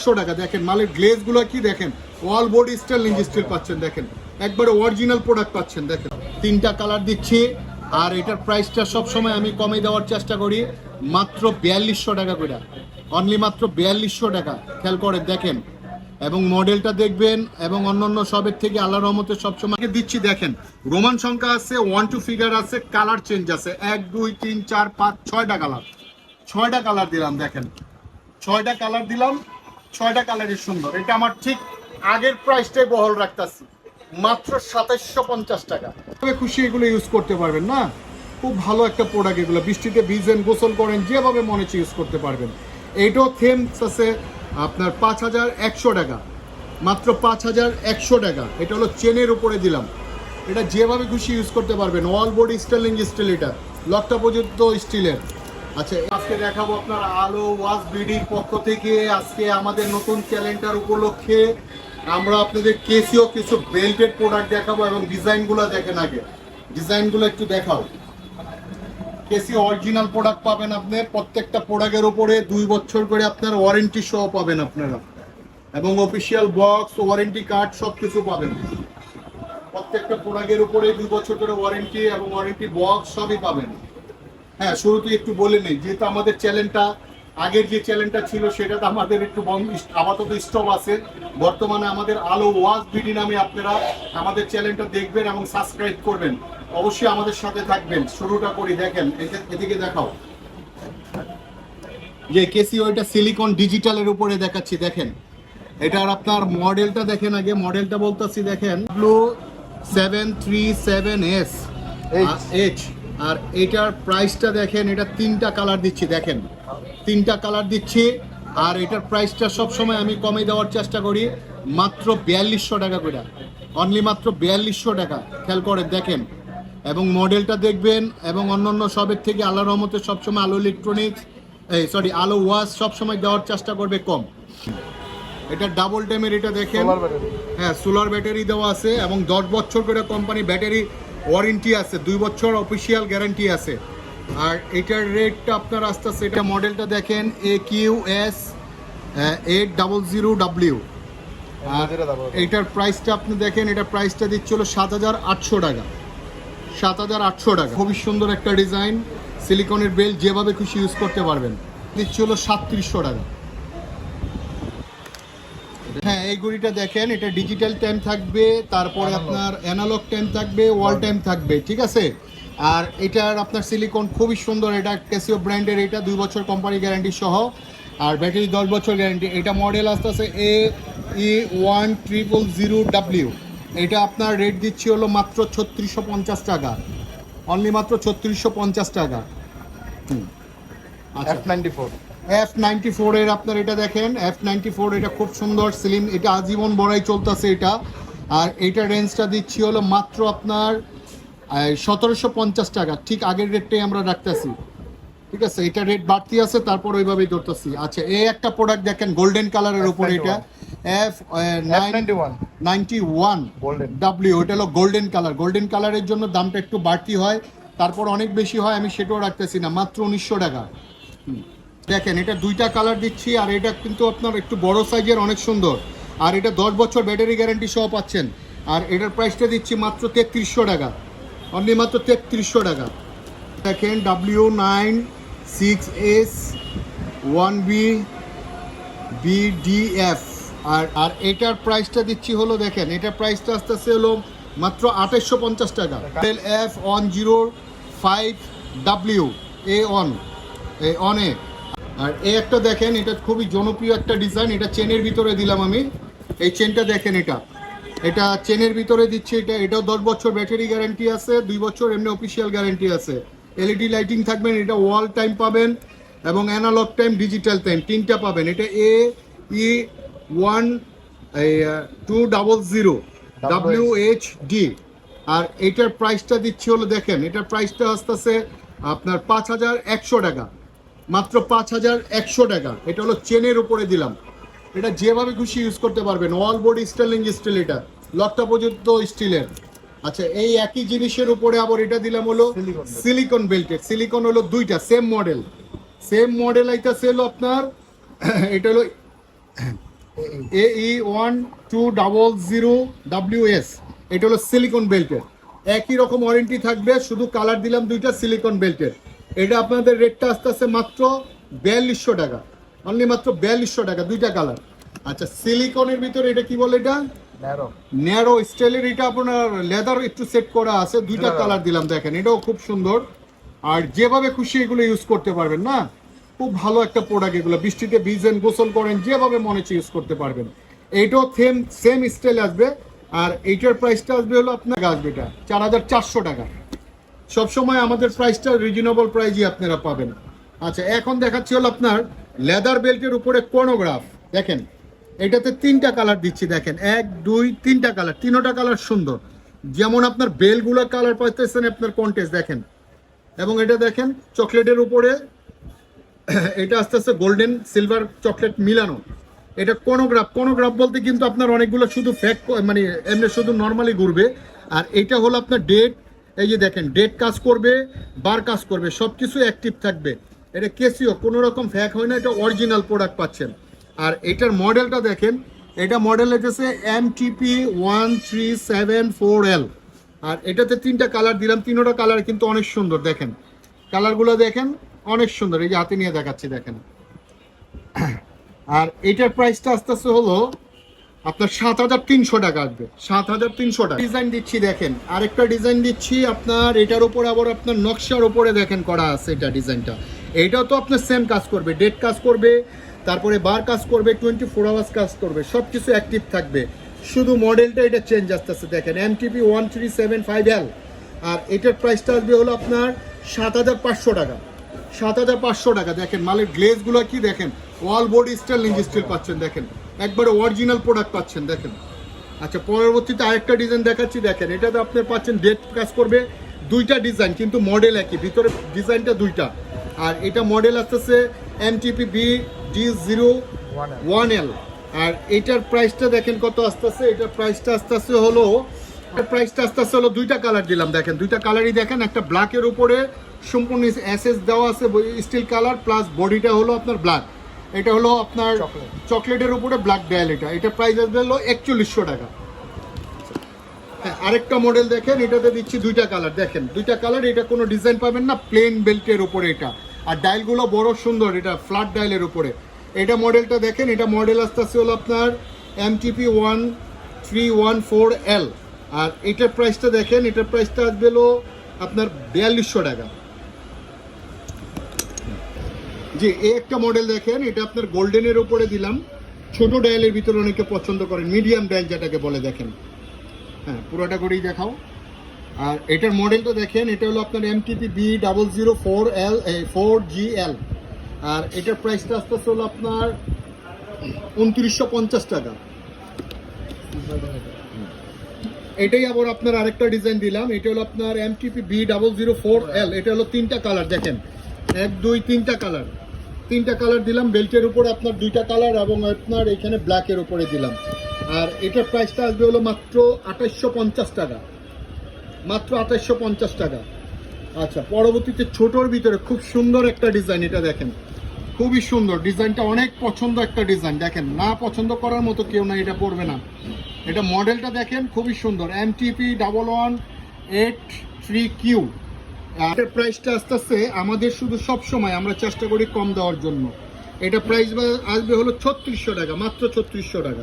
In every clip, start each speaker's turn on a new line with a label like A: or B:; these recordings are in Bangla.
A: একশো টাকা। দেখেন, মালের গ্লেজগুলো কি দেখেন? অল বোর্ড স্টাইল লিঞ্জ স্টিল পাচ্ছেন, দেখেন। একবারে অরিজিনাল প্রোডাক্ট পাচ্ছেন, দেখেন। তিনটা কালার দিচ্ছি, আর এটার প্রাইসটা সব সময় আমি কমে দেওয়ার চেষ্টা করি, মাত্র বিয়াল্লিশশো টাকা করে। অনলি মাত্র বিয়াল্লিশশো টাকা, খেয়াল করে দেখেন। এবং মডেলটা দেখবেন, এবং অন্যান্য সবের থেকে আল্লাহ রহমতে সবসময় দিচ্ছি, দেখেন। রোমান সংখ্যা আছে ওয়ান টু ফিগার আছে কালার চেঞ্জ আছে। এক, দুই, তিন, চার, পাঁচ, ছয়টা কালার ছয়টা কালার দিলাম, দেখেন। ছয়টা কালার দিলাম ছয়টা কালারই সুন্দর। এটা আমার ঠিক আগের প্রাইসটাই বহল রাখতেছি। মাত্র সাতাইশশো পঞ্চাশ টাকা। তবে খুশি এগুলো ইউজ করতে পারবেন না? খুব ভালো একটা প্রোডাক্ট এগুলো। বৃষ্টিতে ভিজেন, গোসল করেন, যেভাবে মনে হচ্ছে ইউজ করতে পারবেন। এইটাও থেমস আছে আপনার পাঁচ হাজার একশো টাকা। মাত্র পাঁচ হাজার একশো টাকা। এটা হলো চেনের উপরে দিলাম। এটা যেভাবে খুশি ইউজ করতে পারবেন। অল বডি স্টাইলিং স্টিল এটা। লকটা পর্যন্ত স্টিলের আচ্ছা আজকে দেখাবো আপনার আলো ওয়াশ বিডির পক্ষ থেকে। আজকে আমাদের নতুন ক্যালেন্ডার উপলক্ষে আমরা আপনাদের কেসিও কিছু বেল্টেড প্রোডাক্ট দেখাবো এবং ডিজাইনগুলো দেখেন আগে। ডিজাইনগুলো একটু দেখাও। কেসি অরিজিনাল প্রোডাক্ট পাবেন আপনার প্রত্যেকটা প্রোডাক্টের উপরে দুই বছর করে আপনার ওয়ারেন্টি সহ পাবেন আপনারা। এবং অফিসিয়াল বক্স ওয়ারেন্টি কার্ড সব কিছু পাবেন। প্রত্যেকটা প্রোডাক্টের উপরে দুই বছর করে ওয়ারেন্টি এবং ওয়ারেন্টি বক্স সবই পাবেন। হ্যাঁ শুরুতে একটু বলে নেই যেহেতু আমাদের চ্যানেলটা আগের যে চ্যানেলটা ছিল সেটা তো আমাদের একটু বন্ধ আপাতত স্টপ আছে। বর্তমানে আমাদের আলো ওয়াজ বিডি নামে আপনারা আমাদের চ্যানেলটা দেখবেন এবং সাবস্ক্রাইব করবেন। অবশ্যই আমাদের সাথে থাকবেন। শুরুটা করি দেখেন এদিকে দেখাও। যে কেসিও এটা সিলিকন ডিজিটালের উপরে দেখাচ্ছি দেখেন। এটার আপনার মডেলটা দেখেন আগে মডেলটা বলতেছি দেখেন blue seven three seven S. H আর এটার প্রাইসটা দেখেন এটা তিনটা কালার দিচ্ছি দেখেন। তিনটা কালার দিচ্ছি আর এটার প্রাইসটা সব সময় আমি কমে দেওয়ার চেষ্টা করি মাত্র বিয়াল্লিশশো টাকা করে। অনলি মাত্র বিয়াল্লিশশো টাকা খেয়াল করে দেখেন। এবং মডেলটা দেখবেন এবং অন্যান্য সবের থেকে আল্লাহ রহমতে সবসময় আলো ইলেকট্রনিক্স এই সরি আলো ওয়াশ সবসময় দেওয়ার চেষ্টা করবে কম। এটা ডাবল টাইমের এটা দেখেন। হ্যাঁ সোলার ব্যাটারি দেওয়া আছে এবং দশ বছর করে কোম্পানি ব্যাটারি ওয়ারেন্টি আছে, দুই বছর অফিসিয়াল গ্যারান্টি আছে। আর এটার রেটটা আপনার আস্তে আস্তে এটা মডেলটা দেখেন A Q S eight double zero W আর এইটার প্রাইসটা আপনি দেখেন, এটা প্রাইসটা দিচ্ছে হলো সাত হাজার আটশো টাকা। সাত হাজার আটশো টাকা। খুবই সুন্দর একটা ডিজাইন, সিলিকনের বেল যেভাবে খুশি ইউজ করতে পারবেন। দিচ্ছে হলো সাতত্রিশশো টাকা। হ্যাঁ এই ঘড়িটা দেখেন এটা ডিজিটাল টাইম থাকবে তারপরে আপনার অ্যানালগ টাইম থাকবে ওয়াল টাইম থাকবে ঠিক আছে? আর এটার আপনার সিলিকন খুবই সুন্দর এটা ক্যাসিও ব্র্যান্ডের এটা দুই বছর কোম্পানি গ্যারান্টি সহ আর ব্যাটারি দশ বছর গ্যারান্টি এটা মডেল আসতে আছে A E one triple zero W এটা আপনার রেট দিচ্ছি হলো মাত্র ছত্রিশশো পঞ্চাশ টাকা। অনলি মাত্র ছত্রিশশো পঞ্চাশ টাকা। হুম। আচ্ছা।
B: নাইনটি ফোর
A: এফ নাইনটি ফোরের আপনার এটা দেখেন এফ নাইনটি ফোর এটা খুব সুন্দর স্লিম এটা আজীবন বড়াই চলতেছে এটা। আর এইটা রেঞ্জটা দিচ্ছি হলো মাত্র আপনার সতেরোশো পঞ্চাশ টাকা ঠিক আগের রেটটাই আমরা রাখতেছি। ঠিক আছে এটা রেট বাড়তি আছে তারপর ওইভাবেই ধরতেছি। আচ্ছা এই একটা প্রোডাক্ট দেখেন গোল্ডেন কালারের উপরে এটা। F
B: ninety one.
A: ডাব্লিউ এটা হলো গোল্ডেন কালার গোল্ডেন কালারের জন্য দামটা একটু বাড়তি হয় তারপর অনেক বেশি হয় আমি সেটাও রাখতেছি না মাত্র উনিশশো টাকা। হুম। দেখেন, এটা দুইটা কালার দিচ্ছি, আর এটা কিন্তু আপনার একটু বড় সাইজের অনেক সুন্দর। আর এটা দশ বছর ব্যাটারি গ্যারান্টি সহ পাচ্ছেন। আর এটার প্রাইসটা দিচ্ছি মাত্র তেত্রিশশো টাকা। অনলি মাত্র তেত্রিশশো টাকা। দেখেন W nine six S one B BDF আর আর এটার প্রাইসটা দিচ্ছি হলো, দেখেন, এটার প্রাইসটা আস্তে আস্তে হলো মাত্র আঠাশশো পঞ্চাশ টাকা। L F one zero five W A on A অনে আর এই একটা দেখেন, এটা খুবই জনপ্রিয় একটা ডিজাইন এটা চেনের ভিতরে দিলাম আমি। এই চেনটা দেখেন এটা। এটা চেনের ভিতরে দিচ্ছি, এটা, এটাও দশ বছর ব্যাটারি গ্যারান্টি আছে, দুই বছর এমনি অফিসিয়াল গ্যারান্টি আছে। এলইডি লাইটিং থাকবেন, এটা ওয়াল টাইম পাবেন, এবং অ্যানালগ টাইম ডিজিটাল টাইম তিনটা পাবেন। এটা A E one two double zero W H D আর এটার প্রাইসটা দিচ্ছি হলো, দেখেন, এটার প্রাইসটা আসতেছে আপনার পাঁচ হাজার একশো টাকা। মাত্র পাঁচ হাজার একশো টাকা। এটা হলো চেনের উপরে দিলাম। এটা যেভাবে খুশি ইউজ করতে পারবেন। অল বডি স্টাইলিং স্টিল এটা। লকটা পর্যন্ত স্টিলের আচ্ছা এই একই জিনিসের উপরে আবার এটা দিলাম হলো সিলিকন বেল্টের সিলিকন হলো দুইটা সেম মডেল সেম মডেল আইতাছে হলো আপনার এটা হলো A E one two double zero W S এটা হলো সিলিকন বেল্টের একই রকম ওয়ারেন্টি থাকবে শুধু কালার দিলাম দুইটা সিলিকন বেল্টের এটা আপনাদের রেটটা আস্তে আস্তে মাত্র বিয়াল্লিশশো টাকা। অনলি মাত্র বিয়াল্লিশশো টাকা দুইটা কালার আচ্ছা সিলিকনের ভিতরে এটা কি বলে এটা?
B: ন্যারো
A: স্টাইলের এটা আপনার লেদার একটু সেট করা আছে দুইটা। কালার দিলাম দেখেন এটাও খুব সুন্দর। আর যেভাবে খুশি এগুলো ইউজ করতে পারবেন না? খুব ভালো একটা প্রোডাক্ট এগুলো। বৃষ্টিতে ভিজেন গোসল করেন যেভাবে মনে হচ্ছে ইউজ করতে পারবেন। এইটাও সেম সেম স্টাইল আসবে। আর এইটার প্রাইসটা আসবে হলো আপনার আসবে এটা চার হাজার চারশো টাকা। সবসময় আমাদের প্রাইসটা রিজনেবল প্রাইজই আপনারা পাবেন। আচ্ছা এখন দেখাচ্ছি হলো আপনার লেদার বেল্টের উপরে কোনোগ্রাফ দেখেন, এটাতে তিনটা কালার দিচ্ছি, দেখেন। এক, দুই, তিনটা কালার তিনোটা কালার সুন্দর। যেমন আপনার বেলগুলো কালার পাইতেছেন আপনার কন্টেস্ট দেখেন। এবং এটা দেখেন, চকলেটের উপরে, এটা আস্তে আস্তে গোল্ডেন সিলভার চকলেট মিলানো। এটা কোনোগ্রাফ কোনোগ্রাফ বলতে কিন্তু আপনার অনেকগুলো শুধু ফ্যাক মানে এমনি শুধু নর্মালি ঘুরবে। আর এটা হলো আপনার ডেট এই যে দেখেন, ডেট কাজ করবে, বার কাজ করবে সব কিছু অ্যাক্টিভ থাকবে। এটা কেসিও, কোনো রকম ফ্যাক হয় না, এটা অরিজিনাল প্রোডাক্ট পাচ্ছেন। আর এটার মডেলটা দেখেন, এটা মডেল হচ্ছে M TP one three seven four L আর এটাতে তিনটা কালার দিলাম, তিনোটা কালার কিন্তু অনেক সুন্দর, দেখেন। কালারগুলো দেখেন, অনেক সুন্দর, এই যে হাতে নিয়ে দেখাচ্ছি, দেখেন। আর এটার প্রাইসটা আস্তে আস্তে হলো আপনার সাত হাজার তিনশো টাকা আসবে। সাত হাজার তিনশো টাকা। ডিজাইন দিচ্ছি দেখেন। আরেকটা ডিজাইন দিচ্ছি আপনার, এটার উপরে আবার আপনার নকশার উপরে দেখেন করা আছে এটা ডিজাইনটা। এইটাও তো আপনার সেম কাজ করবে ডেট কাজ করবে, তারপরে বার কাজ করবে টোয়েন্টি ফোর আওয়ার্স কাজ করবে সব কিছু অ্যাক্টিভ থাকবে। শুধু মডেলটা এটা চেঞ্জ আসতে আসতে দেখেন M TP one three seven five L আর এটার প্রাইসটা আসবে হলো আপনার সাত হাজার পাঁচশো টাকা। সাত হাজার পাঁচশো টাকা, দেখেন, মালের গ্লেজগুলো কি দেখেন? ওয়াল বোর্ড স্টাইল লিঞ্জ স্টিল পাচ্ছেন, দেখেন। একবারে অরিজিনাল প্রোডাক্ট পাচ্ছেন, দেখেন। আচ্ছা পরবর্তীতে আরেকটা ডিজাইন দেখাচ্ছি, দেখেন, এটাতে আপনি পাচ্ছেন ডেট কাজ করবে দুইটা ডিজাইন কিন্তু মডেল একই, ভিতরে ডিজাইনটা দুইটা। আর এটা মডেল আসতেছে M TP B D zero
B: one
A: L আর এটার প্রাইসটা দেখেন কত আসতেছে, এটার প্রাইসটা আস্তে আস্তে হলো প্রাইসটা আস্তে আস্তে হলো দুইটা কালার দিলাম, দেখেন, দুইটা কালারই দেখেন, একটা ব্ল্যাকের উপরে সম্পূর্ণ এসএস দেওয়া আছে স্টিল কালার প্লাস বডিটা হলো আপনার ব্ল্যাক এটা হলো আপনার চকলেটের উপরে ব্ল্যাক ডায়াল এটা। এটা প্রাইস আসবে হলো একচল্লিশশো টাকা। হ্যাঁ আরেকটা মডেল দেখেন এটাতে দিচ্ছি দুইটা কালার দেখেন দুইটা কালার এটা কোনো ডিজাইন পাবেন না প্লেন বেল্টের উপরে এটা। আর ডায়ালগুলো বড় সুন্দর এটা ফ্ল্যাট ডায়ালের উপরে। এটা মডেলটা দেখেন এটা মডেল আসতে আসতে হলো আপনার M TP one three one four L আর এটার প্রাইসটা দেখেন এটার প্রাইসটা আসবে হলো আপনার বিয়াল্লিশশো টাকা। জি এই একটা মডেল দেখেন, এটা আপনার গোল্ডেনের উপরে দিলাম। ছোট ডায়ালের ভিতরে অনেকে পছন্দ করেন মিডিয়াম ডায়াল যেটাকে বলে, দেখেন। হ্যাঁ পুরোটা করেই দেখাও। আর এটার মডেলটা দেখেন, এটা হলো আপনার M MTP B double zero four L four G L আর এটার প্রাইসটা আস্তে আস্তে হলো আপনার উনত্রিশশো পঞ্চাশ টাকা। এটাই আবার আপনার আরেকটা ডিজাইন দিলাম, এটা হলো আপনার M MTP B double zero four L এটা হলো তিনটা কালার দেখেন। এক, দুই, তিনটা কালার তিনটা কালার দিলাম, বেল্টের উপরে আপনার দুইটা কালার এবং আপনার এখানে ব্ল্যাকের উপরে দিলাম। আর এটার প্রাইসটা আসবে হলো মাত্র আঠাইশশো পঞ্চাশ টাকা। মাত্র আঠাইশশো পঞ্চাশ টাকা। আচ্ছা পরবর্তীতে ছোটোর ভিতরে খুব সুন্দর একটা ডিজাইন, এটা দেখেন। খুবই সুন্দর। ডিজাইনটা অনেক পছন্দ একটা ডিজাইন। দেখেন, না পছন্দ করার মতো কেউ না এটা পড়বে না। এটা মডেলটা দেখেন, খুবই সুন্দর। M TP double one eight three Q এটার প্রাইসটা আস্তে আস্তে আমাদের শুধু সব সময় আমরা চেষ্টা করি কম দেওয়ার জন্য। এটা প্রাইস আসবে হলো ছত্রিশশো টাকা মাত্র ছত্রিশশো টাকা।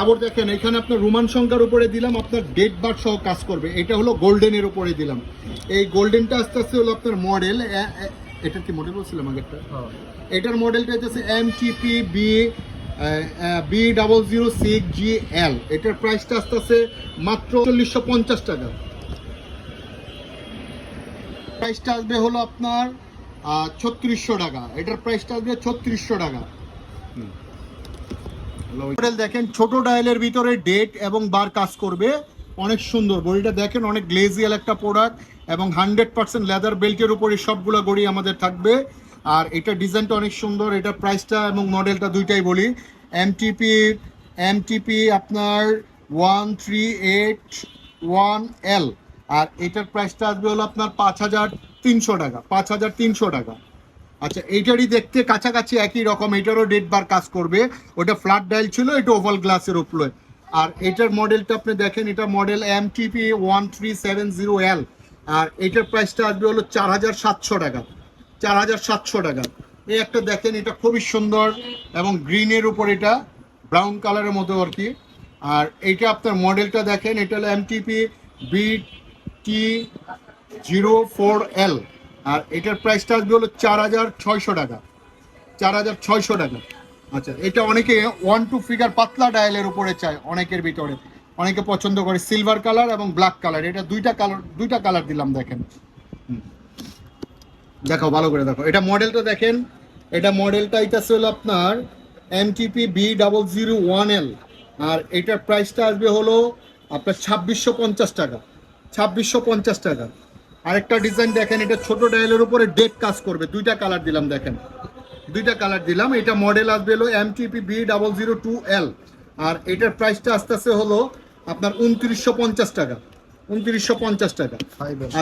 A: আবার দেখেন এখানে আপনার রোমান সংখ্যার উপরে দিলাম আপনার ডেট বার সহ কাজ করবে। এটা হলো গোল্ডেনের উপরে দিলাম। এই গোল্ডেনটা আস্তে আস্তে হলো আপনার মডেল এটা কি মডেল বলছিলাম আগেরটা? এটার মডেলটা হচ্ছে M TP B B double zero six G L এটার প্রাইসটা আস্তে আস্তে মাত্র চল্লিশশো পঞ্চাশ টাকা। প্রাইসটা আসবে হলো আপনার ছত্রিশশো টাকা। এটার প্রাইসটা আসবে ছত্রিশশো টাকা। মডেল দেখেন, ছোট ডায়ালের ভিতরে ডেট এবং বার কাজ করবে। অনেক সুন্দর। বডিটা দেখেন, অনেক গ্লেজিয়াল একটা প্রোডাক্ট এবং হান্ড্রেড পার্সেন্ট লেদার বেল্টের উপরে সবগুলো গড়ি আমাদের থাকবে। আর এটা ডিজাইনটা অনেক সুন্দর। এটা প্রাইসটা এবং মডেলটা দুইটাই বলি। এমটিপি এমটিপি আপনার one three eight one L আর এটার প্রাইসটা আসবে হলো আপনার পাঁচ হাজার তিনশো টাকা, পাঁচ হাজার তিনশো টাকা। আচ্ছা এইটারই দেখতে কাছাকাছি একই রকম এটারও ডেট বার কাজ করবে। ওটা ফ্ল্যাট ডাইল ছিল, এটা ওভাল গ্লাসের উপরে। আর এটার মডেলটা আপনি দেখেন, এটা model M TP one three seven zero L আর এটার প্রাইসটা আসবে হলো চার হাজার সাতশো টাকা, চার হাজার সাতশো টাকা। এই একটা দেখেন, এটা খুবই সুন্দর এবং গ্রিনের উপর এটা ব্রাউন কালারের মতো আর কি। আর এইটা আপনার মডেলটা দেখেন, এটা হলো M TP B T zero four L আর এটার প্রাইসটা আসবে হলো চার হাজার ছয়শো টাকা। চার হাজার ছয়শো টাকা। আচ্ছা এটা অনেকে ওয়ান টু ফিগার পাতলা ডায়ালের উপরে চায় অনেকের ভিতরে। অনেকে পছন্দ করে সিলভার কালার এবং ব্ল্যাক কালার এটা দুইটা কালার দুইটা কালার দিলাম, দেখেন। দেখো ভালো করে দেখো এটা মডেলটা দেখেন। এটা মডেলটা এটা হলো আপনার MTP B double zero one L আর এটার প্রাইসটা আসবে হলো আপনার ছাব্বিশশো পঞ্চাশ টাকা। ছাব্বিশশো পঞ্চাশ টাকা। আরেকটা ডিজাইন দেখেন এটা ছোট ডায়ালের উপরে ডেট কাজ করবে। দুইটা কালার দিলাম দেখেন। দুইটা কালার দিলাম এটা মডেল আসবে হলো MTP B double zero two L আর এটার প্রাইসটা আস্তে আস্তে হলো আপনার উনত্রিশশো পঞ্চাশ টাকা। উনত্রিশশো পঞ্চাশ টাকা।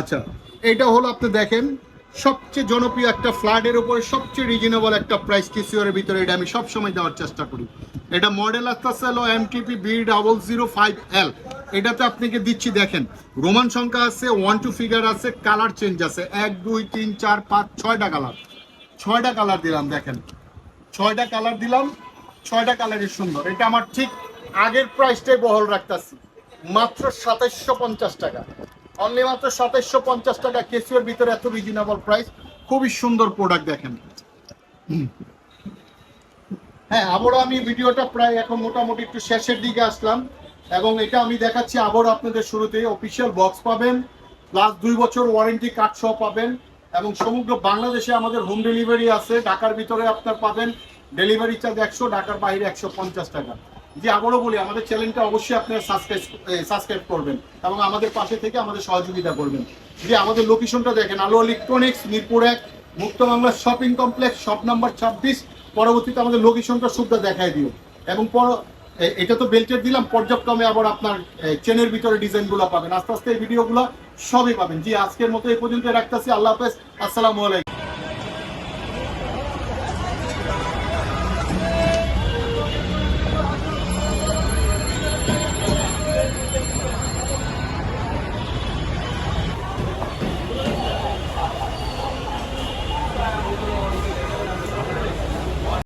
A: আচ্ছা এটা হলো আপনি দেখেন সবচেয়ে জনপ্রিয় একটা ফ্ল্যাটের উপরে সবচেয়ে রিজনেবল একটা প্রাইস কিসিওর ভিতরে এটা আমি সবসময় দেওয়ার চেষ্টা করি। এটা মডেল আসতেছে হলো MTP B double zero five L এটাতে আপনাকে দিচ্ছি দেখেন, রোমান সংখ্যা আছে ওয়ান টু ফিগার আছে কালার চেঞ্জ আছে। এক, দুই, তিন, চার, পাঁচ, ছয়টা কালার ছয়টা কালার দিলাম, দেখেন। ছয়টা কালার দিলাম, ছয়টা কালারই সুন্দর। এটা আমার ঠিক আগের প্রাইসটাই বহল রাখতেছি। মাত্র সাতাইশশো পঞ্চাশ টাকা। অনলি মাত্র সাতাইশশো পঞ্চাশ টাকা কেসিওর ভিতরে এত রিজনেবল প্রাইস খুবই সুন্দর প্রোডাক্ট দেখেন। হ্যাঁ আবারও আমি ভিডিওটা প্রায় এখন মোটামুটি একটু শেষের দিকে আসলাম। এবং এটা আমি দেখাচ্ছি আবারও আপনাদের শুরুতে অফিসিয়াল বক্স পাবেন প্লাস দুই বছর ওয়ারেন্টি কার্ড সহ পাবেন। এবং সমগ্র বাংলাদেশে আমাদের হোম ডেলিভারি আছে। ঢাকার ভিতরে আপনার পাবেন ডেলিভারি চার্জ একশো, ঢাকার বাইরে একশো পঞ্চাশ টাকা। যে আবারও বলি, আমাদের চ্যানেলটা অবশ্যই আপনারা সাবস্ক্রাইব সাবস্ক্রাইব করবেন এবং আমাদের পাশে থেকে আমাদের সহযোগিতা করবেন। যে আমাদের লোকেশনটা দেখেন, আলো ইলেকট্রনিক্স মিরপুর এক, Mukto Bangla shopping complex shop number ছাব্বিশ। পরবর্তীতে আমাদের লোকেশনটা সুবিধা দেখায় দিও। এবং পর এটা তো বেল্টের দিলাম পর্যায়ক্রমে আবার আপনার চেনের ভিতরে ডিজাইনগুলো পাবেন। আস্তে আস্তে এই ভিডিওগুলো সবই পাবেন। জি, আজকের মতো এই পর্যন্ত রাখতেছি। আল্লাহ হাফেজ। আসসালামু আলাইকুম।